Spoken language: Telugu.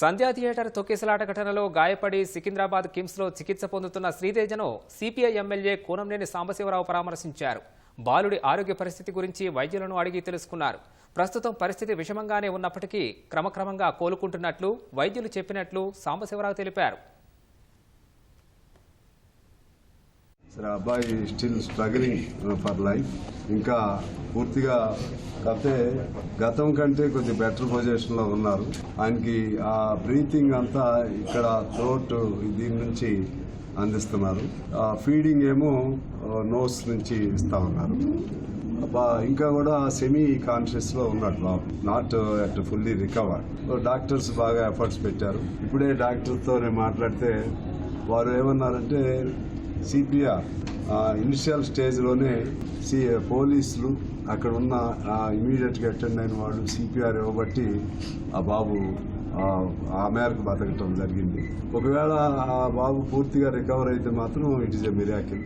సంధ్యా థియేటర్ తొక్కిసలాట ఘటనలో గాయపడి సికింద్రాబాద్ కిమ్స్లో చికిత్స పొందుతున్న శ్రీతేజను సిపిఐ ఎమ్మెల్యే కూనంనేని సాంబశివరావు పరామర్శించారు. బాలుడి ఆరోగ్య పరిస్థితి గురించి వైద్యులను అడిగి తెలుసుకున్నారు. ప్రస్తుతం పరిస్థితి విషమంగానే ఉన్నప్పటికీ క్రమక్రమంగా కోలుకుంటున్నట్లు వైద్యులు చెప్పినట్లు సాంబశివరావు తెలిపారు. సరే అబ్బాయి స్టిల్ స్ట్రగలింగ్ ఫర్ లైఫ్ ఇంకా పూర్తిగా కాకపోతే గతం కంటే కొద్దిగా బెటర్ పొజిషన్లో ఉన్నారు. ఆయనకి ఆ బ్రీతింగ్ అంతా ఇక్కడ థ్రోట్ దీని నుంచి అందిస్తున్నారు. ఆ ఫీడింగ్ ఏమో నోస్ నుంచి ఇస్తా ఉన్నారు. ఇంకా కూడా సెమీ కాన్షియస్లో ఉన్నాడు బాబు. Not at fully recover doctors బాగా ఎఫర్ట్స్ పెట్టారు. ఇప్పుడే డాక్టర్తో నేను మాట్లాడితే వారు ఏమన్నారంటే సిపిఆర్ ఇనిషియల్ స్టేజ్లోనే సి పోలీసులు అక్కడ ఉన్న ఇమీడియట్గా అటెండ్ అయిన వాళ్ళు సిపిఆర్ ఇవ్వబట్టి ఆ బాబు ఆ, మేరకు బతకటం జరిగింది. ఒకవేళ ఆ బాబు పూర్తిగా రికవర్ అయితే మాత్రం ఇట్ ఈస్ ఎ మిరాకిల్